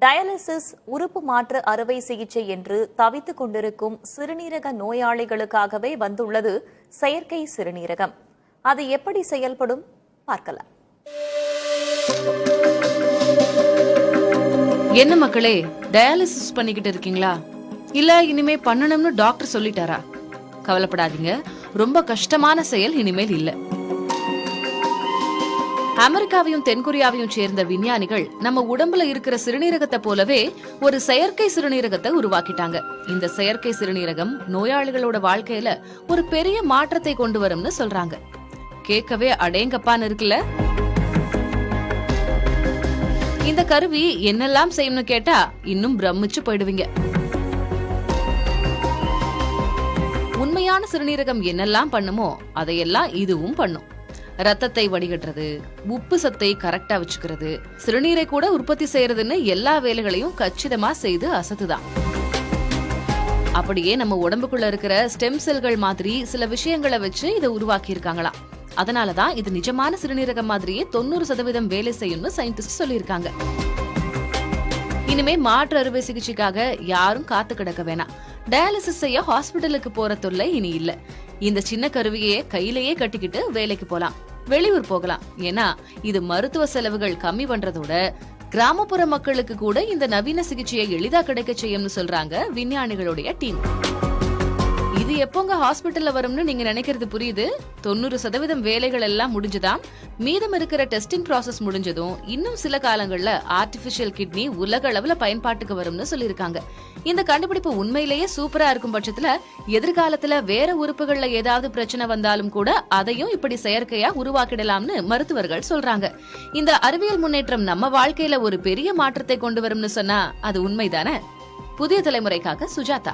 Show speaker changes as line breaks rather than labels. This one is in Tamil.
டயாலிசிஸ் உறுப்பு மாற்று அறுவை சிகிச்சை என்று தவித்துக் கொண்டிருக்கும் சிறுநீரக நோயாளிகளுக்காகவே வந்துள்ளது செயற்கை சிறுநீரகம். அது எப்படி செயல்படும்? பார்க்கலாம்.
என்ன மக்களே டயாலிசிஸ் பண்ணிக்கிட்டு இருக்கீங்களா? இல்ல இனிமே பண்ணணும்னு டாக்டர் சொல்லிட்டாரா? கவலைப்படாதீங்க. ரொம்ப கஷ்டமான செயல் இனிமேல் இல்லை. அமெரிக்காவையும் தென்கொரியாவையும் சேர்ந்த விஞ்ஞானிகள் நம்ம உடம்புல இருக்கிற சிறுநீரகத்தை போலவே ஒரு செயற்கை சிறுநீரகத்தை உருவாக்கிட்டாங்க. இந்த செயற்கை சிறுநீரகம் நோயாளிகளோட வாழ்க்கையில ஒரு பெரிய மாற்றத்தை கொண்டு வரும்னு சொல்றாங்க. கேட்கவே அடேங்கப்பான்னு இருக்குல்ல? இந்த கருவி என்னெல்லாம் செய்யும்னு கேட்டா இன்னும் பிரமிச்சு போயிடுவீங்க. உண்மையான சிறுநீரகம் என்னெல்லாம் பண்ணுமோ அதையெல்லாம் இதுவும் பண்ணும். ரத்தத்தை வடிகட்டுறது உப்பு சத்தை கரெக்டா வச்சுக்கிறது சிறுநீரை கூட உற்பத்தி செய்யறதுன்னு எல்லா வேலைகளையும் கச்சிதமா செய்து அசத்துதான். அப்படியே நம்ம உடம்புக்குள்ள இருக்கிற ஸ்டெம் செல்கள் மாதிரி சில விஷயங்களை வச்சு இதை உருவாக்கி இருக்காங்களாம் அதனாலதான் இது நிஜமான சிறுநீரகம் மாதிரியே தொண்ணூறு சதவீதம் வேலை செய்யும்னு சயின்டிஸ்ட் சொல்லியிருக்காங்க. இனிமே மாற்று அறுவை சிகிச்சைக்காக யாரும் காத்து கிடக்க வேணாம். டயாலிசிஸ் செய்ய ஹாஸ்பிட்டலுக்கு போற தொல்லை இனி இல்லை. இந்த சின்ன கருவியை கையிலேயே கட்டிக்கிட்டு வேலைக்கு போலாம். வெளியூர் போகலாம். ஏன்னா இது மருத்துவ செலவுகள் கம்மி பண்றதோட கிராமப்புற மக்களுக்கு கூட இந்த நவீன சிகிச்சையை எளிதா கிடைக்க செய்யும்னு சொல்றாங்க விஞ்ஞானிகளுடைய டீம். இது எப்போங்க ஹாஸ்பிட்டல்ல வரும்னு நீங்க நினைக்கிறது புரியுது? தொண்ணூறு சதவீதம் வேலைகள் எல்லாம் முடிஞ்சுதாம். மீதம் இருக்கிற டெஸ்டிங் ப்ராசஸ் முடிஞ்சதும் இன்னும் சில காலங்கள்ல ஆர்டிபிஷியல் கிட்னி உலக அளவுல பயன்பாட்டுக்கு வரும்னு சொல்லியிருக்காங்க. இந்த கண்டுபிடிப்பு உண்மையிலேயே சூப்பரா இருக்கும் பட்சத்துல எதிர்காலத்துல வேற உறுப்புகள்ல ஏதாவது பிரச்சனை வந்தாலும் கூட அதையும் இப்படி செயற்கையா உருவாக்கிடலாம்னு மருத்துவர்கள் சொல்றாங்க. இந்த அறிவியல் முன்னேற்றம் நம்ம வாழ்க்கையில ஒரு பெரிய மாற்றத்தை கொண்டு வரும்னு சொன்னா அது உண்மைதானே? புதிய தலைமுறைக்காக சுஜாதா.